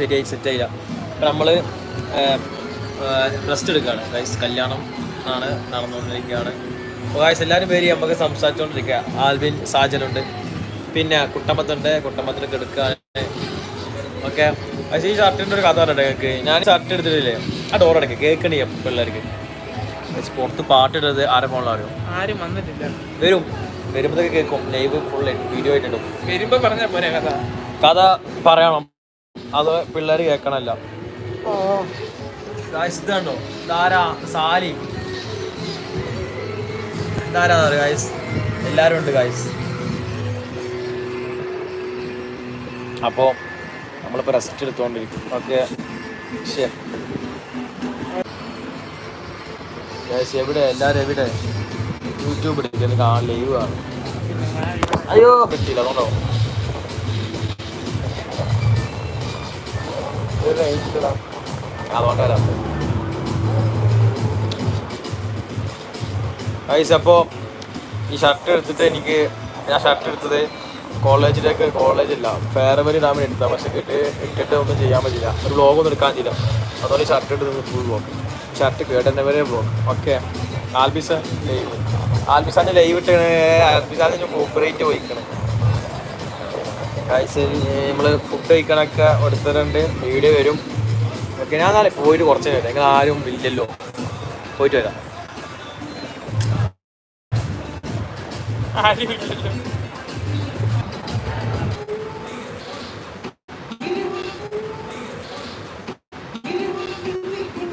ശരിയായി സെറ്റ് ആയില്ല അപ്പം നമ്മൾ റെസ്റ്റ് എടുക്കുകയാണ് ഗൈസ് കല്യാണം ആണ് നടന്നുകൊണ്ടിരിക്കുകയാണ്. അപ്പോൾ ഗൈസ് എല്ലാവരും പേര് നമുക്ക് സംസാരിച്ചുകൊണ്ടിരിക്കുക. ആൽവിൻ സാജനുണ്ട് പിന്നെ കുട്ടമ്പത്തുണ്ട് കുട്ടമ്പത്തിൽ കെടുക്കുക ഓക്കെ. പക്ഷേ ഈ ഷർട്ടിന്റെ ഒരു കഥ പറഞ്ഞിട്ട് ഞങ്ങൾക്ക് ഞാൻ ഷർട്ട് എടുത്തിട്ടില്ലേ? ആ ഡോർ അടയ്ക്ക് കേൾക്കണേ പിള്ളേർക്ക്? പുറത്ത് പാട്ടിടരുത് ആരെ അറിയോ? ആരും വന്നിട്ടില്ല. വരും. വരുമ്പോഴത്തേക്ക് കേൾക്കും. ലൈവ് ഫുൾ വീഡിയോ ആയിട്ടിടും വരുമ്പോ പറഞ്ഞാൽ പോരെ കഥ. കഥ പറയണം അത് പിള്ളേർ കേൾക്കണല്ല ഓ. നമ്മളിപ്പോ സാലി. ഗായ്സ് എല്ലാവരും ഉണ്ട് ഗായ്സ് അപ്പോൾ നമ്മളിപ്പോൾ റെസ്റ്റ് എടുത്തുകൊണ്ടിരിക്കും ഓക്കെ. ഗായ്സ് എവിടെ? എല്ലാവരും എവിടെ? യൂട്യൂബ് എടുക്കുന്നത് കാണാൻ ലൈവ് ആണ് അയ്യോ പറ്റിയില്ല അതുകൊണ്ടോ ഗൈസ് അപ്പോൾ ഈ ഷർട്ട് എടുത്തിട്ട് എനിക്ക് ഞാൻ ഷർട്ട് എടുത്തത് കോളേജിലേക്ക് കോളേജില്ല ഫെയർവെൽ ഇടാൻ വേണ്ടി എടുത്താൽ പക്ഷെ കിട്ടി ഇട്ടിട്ട് ഒന്നും ചെയ്യാൻ പറ്റില്ല ഒരു വ്ളോഗൊന്നും എടുക്കാൻ പറ്റില്ല അതുപോലെ ഷർട്ട് എടുത്തത് ഫുൾ ബ്ലോക്ക് ഷർട്ട് കേട്ടെന്നെ വരെ ബ്ലോക്ക് ഓക്കെ ആൽബിസ ലൈവ് ആൽബിസാന്റെ ലൈവ് ഇട്ട് ആൽബിസാന്റെ കോപ്പറേറ്റ് പോയിക്കണം. ഗൈസ് നമ്മൾ ഫുഡ് കഴിക്കണൊക്കെ എടുത്തിട്ടുണ്ട് വീഡിയോ വരും. ഓക്കെ ഞാൻ നാളെ പോയിട്ട് കുറച്ച് നേരം നിങ്ങൾ ആരും ഇല്ലല്ലോ. പോയിട്ട് വരാം. ആരും ഇല്ലല്ലോ.